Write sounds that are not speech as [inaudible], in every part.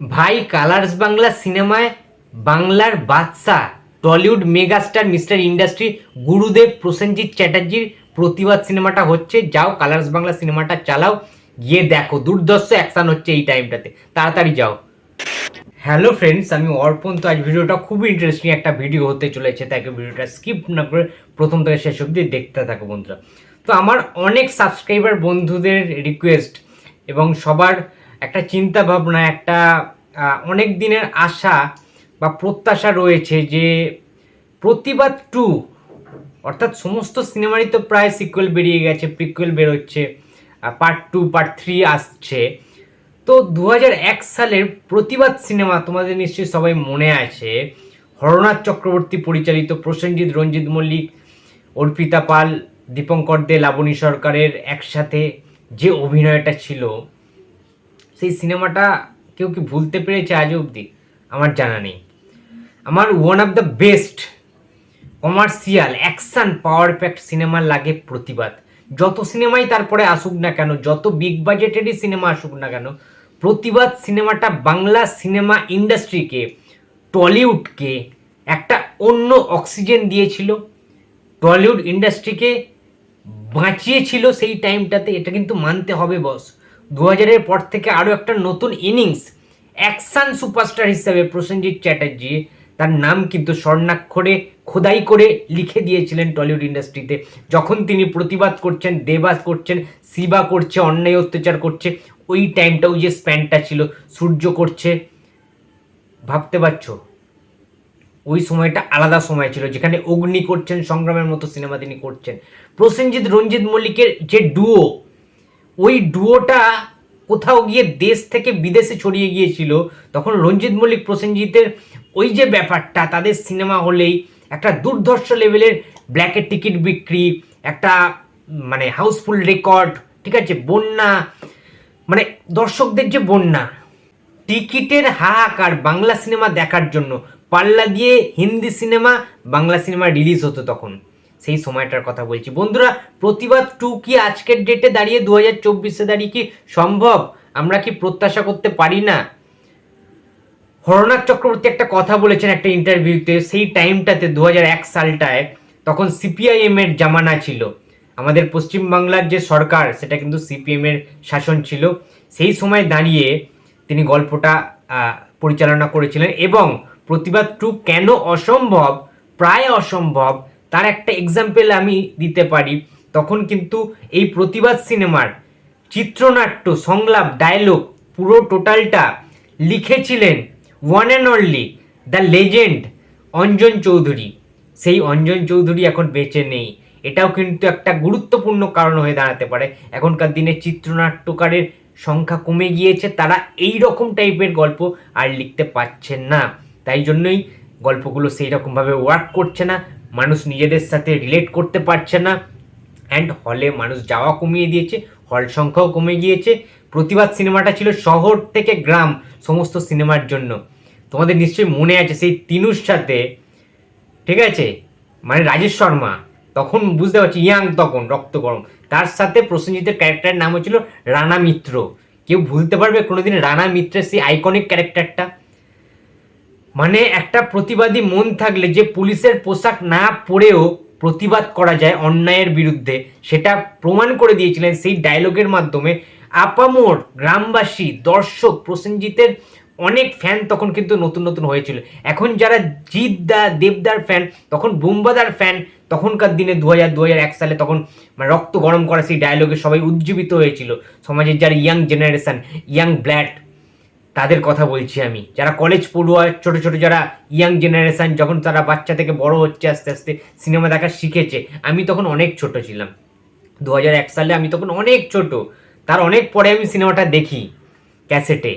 ভাই কালার্স বাংলা সিনেমায় বাংলার বাদশা Tollywood megastar mister industry, Gurudev Prosenjit চ্যাটার্জির প্রতিবাদ সিনেমাটা হচ্ছে। যাও, কালার্স বাংলা সিনেমাটা চালাও। গিয়ে দেখো দুর্দর্শ অ্যাকশান হচ্ছে এই টাইমটাতে তাড়াতাড়ি যাও। হ্যালো ফ্রেন্ডস আমি অর্পণ। তো আজ ভিডিওটা খুবই ইন্টারেস্টিং একটা ভিডিও হতে চলেছে। তাকে ভিডিওটা স্কিপ না করে প্রথম থেকে শেষ অবধি দেখতে থাকো বন্ধুরা। তো আমার অনেক সাবস্ক্রাইবার বন্ধুদের রিকোয়েস্ট এবং সবার একটা চিন্তা ভাবনা একটা অনেক দিনের আশা বা প্রত্যাশা রয়েছে যে প্রতিবাদ টু, অর্থাৎ সমস্ত সিনেমারই তো প্রায় সিকুয়েল বেরিয়ে গেছে প্রিকুয়েল বেরোচ্ছে পার্ট টু পার্ট থ্রি আসছে। তো দু সালের প্রতিবাদ সিনেমা তোমাদের নিশ্চয়ই সবাই মনে আছে। হরনাথ চক্রবর্তী পরিচালিত, প্রসেনজিৎ, রঞ্জিত মল্লিক, অর্পিতা পাল, দীপঙ্কর দে, লাবণী সরকারের একসাথে যে অভিনয়টা ছিল সেই সিনেমাটা কেউ কি ভুলতে পেরেছে আজ অবধি? আমার জানা নেই। আমার one of the best commercial action power packed সিনেমার লাগে প্রতিবাদ। যত সিনেমাই তারপরে আসুক না কেন, যত বিগ বাজেটেরই সিনেমা আসুক না কেন, প্রতিবাদ সিনেমাটা বাংলা সিনেমা ইন্ডাস্ট্রিকে টলিউডকে একটা অন্য অক্সিজেন দিয়েছিল। টলিউড ইন্ডাস্ট্রিকে বাঁচিয়েছিল সেই টাইমটাতে এটা কিন্তু মানতে হবে বস দু হাজারের পর থেকে আরও একটা নতুন ইনিংস, অ্যাকশন সুপারস্টার হিসাবে প্রসেনজিৎ চ্যাটার্জি। তার নাম কিন্তু স্বর্ণাক্ষরে খোদাই করে লিখে দিয়েছিলেন টলিউড ইন্ডাস্ট্রিতে। যখন তিনি প্রতিবাদ করছেন, দেবাস করছেন, শিবা করছে, অন্যায় অত্যাচার করছে, ওই টাইমটা ওই যে স্প্যানটা ছিল, সূর্য করছে, ভাবতে পারছ? ওই সময়টা আলাদা সময় ছিল, যেখানে অগ্নি করছেন, সংগ্রামের মতো সিনেমা তিনি করছেন। প্রসেনজিৎ, রঞ্জিত মল্লিকের যে ডুও ওই ডুয়োটা কোথাও গিয়ে দেশ থেকে বিদেশে ছড়িয়ে গিয়েছিল। তখন রঞ্জিত মল্লিক, প্রসেনজিতের ওই যে ব্যাপারটা, তাদের সিনেমা হলেই একটা দুর্ধর্ষ লেভেলের ব্ল্যাকের টিকিট বিক্রি, একটা মানে হাউসফুল রেকর্ড, ঠিক আছে, বন্যা মানে দর্শকদের যে বন্যা, টিকিটের হাহাকার বাংলা সিনেমা দেখার জন্য। পাল্লা দিয়ে Hindi cinema Bangla cinema release হতো তখন। সেই সময়টার কথা বলছি। বন্ধুরা, প্রতিবাদ টু কি আজকের ডেটে দাঁড়িয়ে দু হাজার চব্বিশে দাঁড়িয়ে কি সম্ভব? আমরা কি প্রত্যাশা করতে পারি না? হরনাথ চক্রবর্তী একটা কথা বলেছেন একটা ইন্টারভিউতে সেই টাইমটাতে দু হাজার এক সালটায়, তখন সিপিআইএম এর জামানা ছিল। আমাদের পশ্চিমবাংলার যে সরকার, সেটা কিন্তু সিপিএম এর শাসন ছিল। সেই সময় দাঁড়িয়ে তিনি গল্পটা পরিচালনা করেছিলেন এবং প্রতিবাদ টু কেন অসম্ভব, প্রায় অসম্ভব তার একটা এক্সাম্পল আমি দিতে পারি। তখন কিন্তু এই প্রতিবাদ সিনেমার চিত্রনাট্য, সংলাপ ডায়লগ পুরো টোটালটা লিখেছিলেন one and only the legend Anjan Chowdhury. সেই অঞ্জন চৌধুরী এখন বেঁচে নেই। এটাও কিন্তু একটা গুরুত্বপূর্ণ কারণ হয়ে দাঁড়াতে পারে। এখনকার দিনে চিত্রনাট্যকারের সংখ্যা কমে গিয়েছে, তারা এই রকম টাইপের গল্প আর লিখতে পারছেন না। তাই জন্যই গল্পগুলো সেই রকমভাবে ওয়ার্ক করছে না। মানুষ নিজেদের সাথে রিলেট করতে পারছে না। অ্যান্ড হলে মানুষ যাওয়া কমিয়ে দিয়েছে হল সংখ্যাও কমে গিয়েছে। প্রতিবাদ সিনেমাটা ছিল শহর থেকে গ্রাম, সমস্ত সিনেমার জন্য। তোমাদের নিশ্চয়ই মনে আছে সেই তিনুর সাথে, ঠিক আছে? মানে রাজেশ শর্মা, তখন বুঝতে পারছি, ইয়াং তখন, রক্ত গরম। তার সাথে প্রসেনজিতের ক্যারেক্টারের নাম হচ্ছিল রানা মিত্র। কেউ ভুলতে পারবে কোনোদিন রানা মিত্রের সেই আইকনিক ক্যারেক্টারটা মানে একটা প্রতিবাদী মন থাকলে যে পুলিশের পোশাক না পরেও প্রতিবাদ করা যায় অন্যায়ের বিরুদ্ধে, সেটা প্রমাণ করে দিয়েছিলেন সেই ডায়লগের মাধ্যমে। আপামোর গ্রামবাসী, দর্শক, প্রসেনজিতের অনেক ফ্যান তখন কিন্তু নতুন নতুন হয়েছিল। এখন যারা জিদ্দা দেবদার ফ্যান তখন বুম্বাদার ফ্যান তখনকার দিনে দু হাজার দু হাজার এক সালে তখন মানে রক্ত গরম করা সেই ডায়লগে সবাই উজ্জীবিত হয়েছিল। সমাজের যারা ইয়াং জেনারেশন ইয়াং ব্ল্যাড তাদের কথা বলছি আমি। যারা কলেজ পড়ুয়া, ছোট ছোট যারা ইয়াং জেনারেশান যখন তারা বাচ্চা থেকে বড় হচ্ছে, আস্তে আস্তে সিনেমা দেখা শিখেছে, আমি তখন অনেক ছোট ছিলাম। দু এক সালে আমি তখন অনেক ছোট। তার অনেক পরে আমি সিনেমাটা দেখি ক্যাসেটে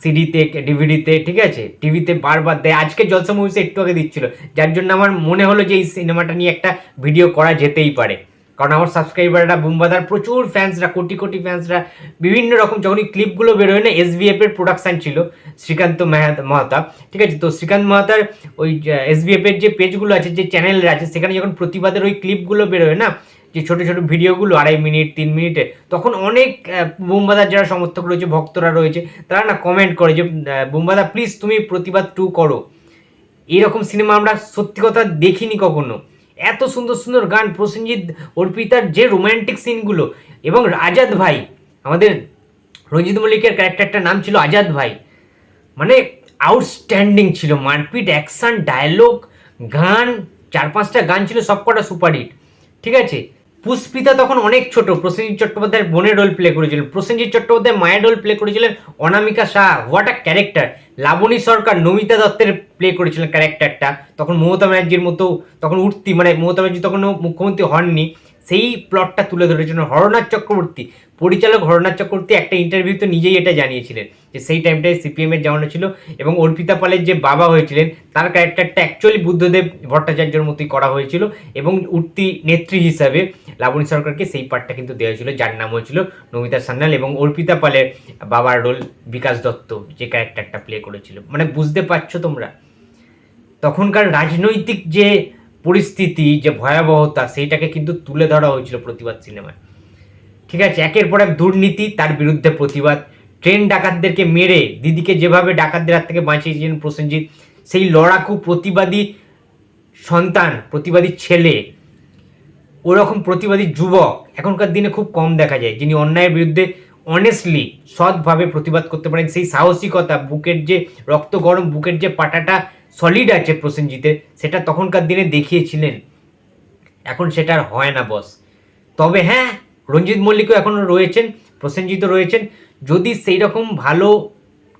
সিডিতে ডিভিডিতে ঠিক আছে? টিভিতে বারবার দেয়। আজকে জলসা মুভিসে একটু আগে দিচ্ছিল। যার জন্য আমার মনে হলো যে এই সিনেমাটা নিয়ে একটা ভিডিও করা যেতেই পারে। কারণ আমার সাবস্ক্রাইবাররা বুম্বাদার প্রচুর ফ্যান্সরা কোটি কোটি ফ্যান্সরা বিভিন্ন রকম যখন ক্লিপগুলো বেরোয় না এসবিএফ এর প্রোডাকশন ছিল, শ্রীকান্ত মাহাতা ঠিক আছে? তো শ্রীকান্ত মাহাতার ওই এসবিএফ এর যে পেজগুলো আছে, যে চ্যানেল আছে, সেখানে যখন প্রতিবাদের ওই ক্লিপগুলো বেরোয় না, যে ছোটো ছোটো ভিডিওগুলো, আড়াই মিনিট, তিন মিনিটে, তখন অনেক বুম্বাদার যারা সমর্থক রয়েছে, ভক্তরা রয়েছে, তারা না কমেন্ট করে যে বুম্বাদা প্লিজ তুমি প্রতিবাদ টু করো। এরকম সিনেমা আমরা সত্যি কথা দেখিনি কখনো। এত সুন্দর সুন্দর গান, প্রসেনজিৎ অর্পিতার যে রোম্যান্টিক সিনগুলো এবং আজাদ ভাই, আমাদের রঞ্জিত মল্লিকের ক্যারেক্টারটার নাম ছিল আজাদ ভাই। মানে আউটস্ট্যান্ডিং ছিল, মারপিট অ্যাকশন ডায়লগ গান, চার পাঁচটা গান ছিল সবকটা সুপারহিট। ঠিক আছে? পুষ্পিতা তখন অনেক ছোট। প্রসেনজিৎ চট্টোপাধ্যায়ের বোনের রোল প্লে করেছিলেন। প্রসেনজিৎ চট্টোপাধ্যায় মায়ের রোল প্লে করেছিলেন Anamika Shah. What a character Laboni Sarkar Namita দত্তের প্লে করেছিলেন ক্যারেক্টারটা তখন মমতা ব্যানার্জির মতো, তখন উঠতি মানে মমতা ব্যানার্জি তখন মুখ্যমন্ত্রী হননি। সেই প্লটটা তুলে ধরেছিলেন হরনাথ চক্রবর্তী। পরিচালক হরনাথ চক্রবর্তী একটা ইন্টারভিউতে নিজেই এটা জানিয়েছিলেন। যে সেই টাইমটায় সিপিএমের জামানো ছিল এবং অর্পিতা পালের যে বাবা হয়েছিলেন, তার ক্যারেক্টারটা অ্যাকচুয়ালি বুদ্ধদেব ভট্টাচার্যের মতোই করা হয়েছিল এবং উঠতি নেত্রী হিসাবে লাবণী সরকারকে সেই পার্টটা কিন্তু দেওয়া হয়েছিল, যার নাম হয়েছিল নমিতা সান্যাল এবং অর্পিতা পালের বাবার রোল বিকাশ দত্ত যে ক্যারেক্টারটা প্লে করেছিল। মানে বুঝতে পারছ তোমরা? তখনকার রাজনৈতিক যে পরিস্থিতি, যে ভয়াবহতা, সেইটাকে কিন্তু তুলে ধরা হয়েছিল প্রতিবাদ সিনেমায় ঠিক আছে, একের পর এক দুর্নীতি, তার বিরুদ্ধে প্রতিবাদ। ট্রেন ডাকাতদেরকে মেরে দিদিকে যেভাবে ডাকাতদের হাত থেকে বাঁচিয়েছিলেন প্রসেনজিৎ, সেই লড়াকু প্রতিবাদী সন্তান, প্রতিবাদী ছেলে, ওরকম প্রতিবাদী যুবক এখনকার দিনে খুব কম দেখা যায়, যিনি অন্যায়ের বিরুদ্ধে অনেস্টলি সৎভাবে প্রতিবাদ করতে পারেন। সেই সাহসিকতা, বুকের যে রক্ত গরম, বুকের যে পাটাটা সলিড আছে প্রসেনজিতের, সেটা তখনকার দিনে দেখিয়েছিলেন। এখন সেটা আর হয় না বস তবে হ্যাঁ রঞ্জিত মল্লিকও এখনও রয়েছেন প্রসেনজিতও রয়েছেন। যদি সেই রকম ভালো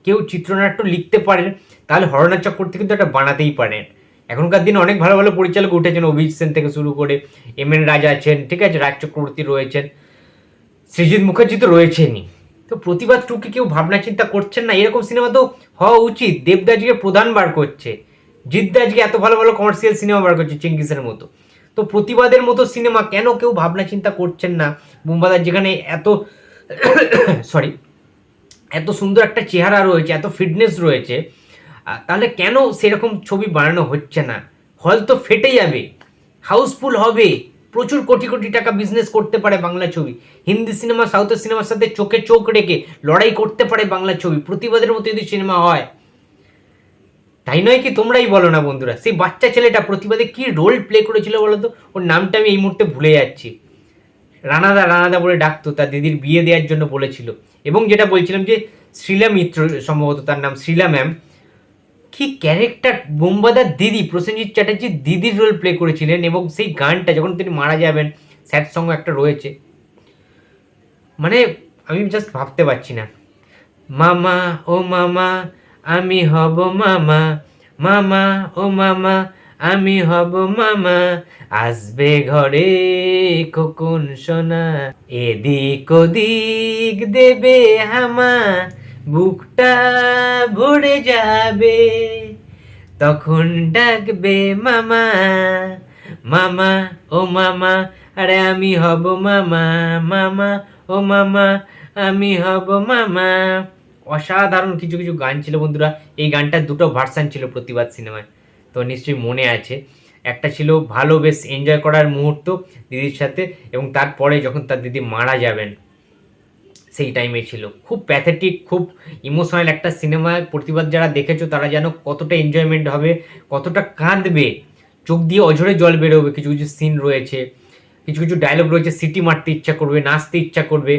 কেউ চিত্রনাট্য লিখতে পারেন তাহলে হরনাথ চক্রবর্তী কিন্তু একটা বানাতেই পারেন এখনকার দিনে অনেক ভালো ভালো পরিচালক উঠেছেন, অভিজিৎ সেন থেকে শুরু করে এম এন রাজা আছেন, ঠিক আছে, রাজ চক্রবর্তী রয়েছেন, সৃজিৎ মুখার্জি তো রয়েছেনই। তো প্রতিবাদ টুকে কেউ ভাবনা চিন্তা করছেন না, এরকম সিনেমা তো হওয়া উচিত। দেবদাজকে প্রধান বার করছে। জিদ্দা আজকে এত ভালো ভালো কমার্শিয়াল সিনেমা বার করছে, চিঙ্গিসের মতো। তো প্রতিবাদের মতো সিনেমা কেন কেউ ভাবনা চিন্তা করছেন না? বুম্বাদার যেখানে এত [coughs] সরি এত সুন্দর একটা চেহারা রয়েছে, এত ফিটনেস রয়েছে তাহলে কেন সেরকম ছবি বানানো হচ্ছে না? হল তো ফেটে যাবে হাউসফুল হবে, প্রচুর কোটি কোটি টাকা বিজনেস করতে পারে বাংলা ছবি। হিন্দি সিনেমা সাউথের সিনেমার সাথে চোখে চোখ রেখে লড়াই করতে পারে বাংলা ছবি, প্রতিবাদের মতো যদি সিনেমা হয়। তাই নয় কি তোমরাই বলো না বন্ধুরা, সেই বাচ্চা ছেলেটা প্রতিবাদে কি রোল প্লে করেছিল বলো তো? ওর নামটা আমি এই মুহূর্তে ভুলে যাচ্ছি। রানাদা রানাদা বলে ডাকতো, তার দিদির বিয়ে দেওয়ার জন্য বলেছিল। এবং যেটা বলছিলাম যে, শ্রীলা মিত্র, সম্ভবত তার নাম শ্রীলা ম্যাম, কি ক্যারেক্টার বোম্বাদার দিদি, প্রসেনজিৎ চ্যাটার্জি দিদির রোল প্লে করেছিলেন এবং সেই গানটা যখন তিনি মারা যাবেন স্যাড সং একটা রয়েছে। মানে আমি জাস্ট ভাবতে পারছি না। মামা, ও মামা, আমি হব মামা মামা, ও মামা আমি হব মামা, আসবে ঘরে খোকন সোনা। এদিক ওদিক দেবে হামা, বুকটা ভরে যাবে। তখন ডাকবে মামা মামা, ও মামা, আরে আমি হব মামা মামা, ও মামা, আমি হব মামা। অসাধারণ কিছু কিছু গান ছিল বন্ধুরা, এই গানটার দুটো ভার্সান ছিল প্রতিবাদ সিনেমায়। তো নিশ্চয়ই মনে আছে। একটা ছিল ভালো বেশ এনজয় করার মুহূর্ত দিদির সাথে এবং তারপরে যখন তার দিদি মারা যাবেন, সেই টাইমে ছিল। খুব প্যাথেটিক খুব ইমোশনাল একটা সিনেমায় প্রতিবাদ যারা দেখেছ, তারা যেন কতটা এনজয়মেন্ট হবে, কতটা কাঁদবে। চোখ দিয়ে অঝরে জল বেরোবে, কিছু কিছু সিন রয়েছে, কিছু কিছু ডায়লগ রয়েছে, সিটি মারতে ইচ্ছা করবে, নাচতে ইচ্ছা করবে।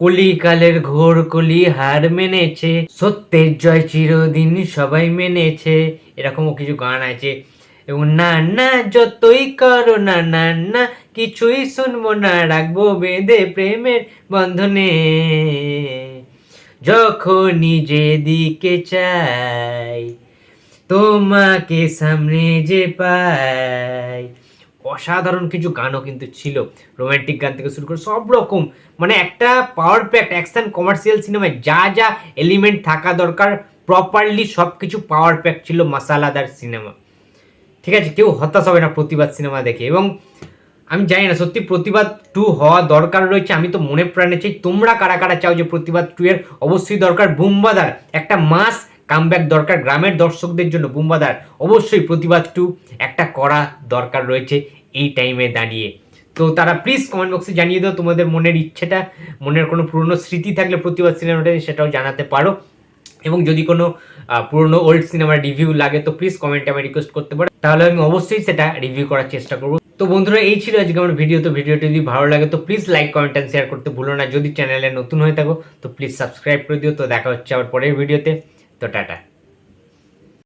কলিকালের ঘোর কলি হার মেনেছে, সত্যের জয় চিরদিন সবাই মেনেছে। এরকমও কিছু গান আছে। এবং না না, যতই করো, না না না, কিছুই শুনব না, রাখব বেঁধে প্রেমের বন্ধনে। যখনই যেদিকে চাই, তোমাকে সামনে যে পাই অসাধারণ কিছু গানও কিন্তু ছিল। রোম্যান্টিক গান থেকে শুরু করে সব রকম। মানে একটা পাওয়ার প্যাক্ট অ্যাকশন কমার্শিয়াল সিনেমায় যা যা এলিমেন্ট থাকা দরকার প্রপারলি সব কিছু পাওয়ার প্যাক ছিল মশালাদার সিনেমা ঠিক আছে, কেউ হতাশ হবে না প্রতিবাদ সিনেমা দেখে। এবং আমি জানি না, সত্যি প্রতিবাদ টু হওয়া দরকার রয়েছে। আমি তো মনে প্রাণে চাই, তোমরা কারা কারা চাও যে প্রতিবাদ টু এর অবশ্যই দরকার। বুম্বাদার, একটা মাস কামব্যাক দরকার। গ্রামের দর্শকদের জন্য বুম্বাদার অবশ্যই প্রতিবাদ টু। একটা করা দরকার রয়েছে এই টাইমে দাঁড়িয়ে। তো তারা প্লিজ কমেন্ট বক্সে জানিয়ে দাও তোমাদের মনের ইচ্ছেটা, মনের কোনো পুরনো স্মৃতি থাকলে প্রতিবাদ সিনেমাটা সেটাও জানাতে পারো। এবং যদি কোনো পুরনো ওল্ড সিনেমার রিভিউ লাগে তো প্লিজ কমেন্টে আমি রিকোয়েস্ট করতে পারো। তাহলে আমি অবশ্যই সেটা রিভিউ করার চেষ্টা করব। তো বন্ধুরা, এই ছিল আজকে আমার ভিডিও তো ভিডিওটি যদি ভালো লাগে তো please like comment and share করতে ভুলো না। যদি চ্যানেলে নতুন হয়ে থাকো তো প্লিজ সাবস্ক্রাইব করে দিও। তো দেখা হচ্ছে আবার পরের ভিডিওতে তো টাটা